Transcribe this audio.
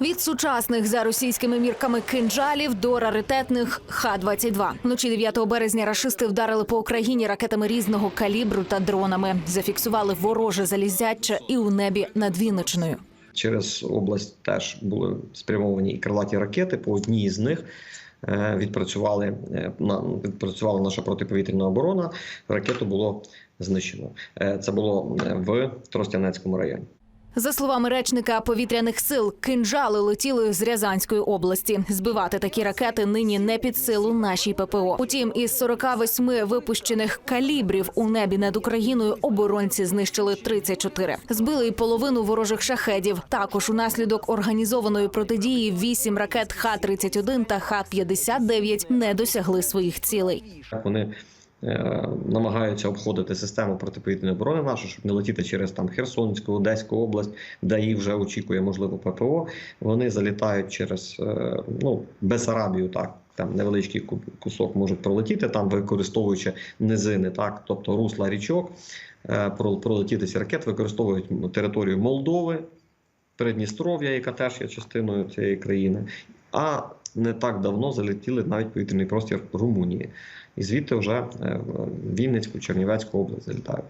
Від сучасних за російськими мірками кинджалів до раритетних Х-22. Вночі 9 березня рашисти вдарили по Україні ракетами різного калібру та дронами. Зафіксували вороже залізяче і у небі над Вінничиною. Через область теж були спрямовані і крилаті ракети. По одній з них е, відпрацювали е, відпрацювала наша протиповітряна оборона. Ракету було знищено. Е, Це було в Тростянецькому районі. За словами речника повітряних сил, кинджали летіли з Рязанської області. Збивати такі ракети нині не під силу нашій ППО. Утім, із 48 випущених калібрів у небі над Україною оборонці знищили 34. Збили й половину ворожих шахедів. Також унаслідок організованої протидії 8 ракет Х-31 та Х-59 не досягли своїх цілей. Вони намагаються обходити систему протиповітряної оборони нашу, щоб не летіти через там Херсонську, Одеську область, де їх вже очікує можливо ППО. Вони залітають через е, ну Бесарабію, так. Там невеличкий кусок можуть пролетіти, там використовуючи низини, так, тобто русла річок, е, пролетіти ці ракет, використовують територію Молдови, Придністров'я, яка теж є частиною цієї країни. А не так давно залетіли навіть повітряний простір Румунії. І звідти вже е, в Вінницьку, Чернівецьку область залітають.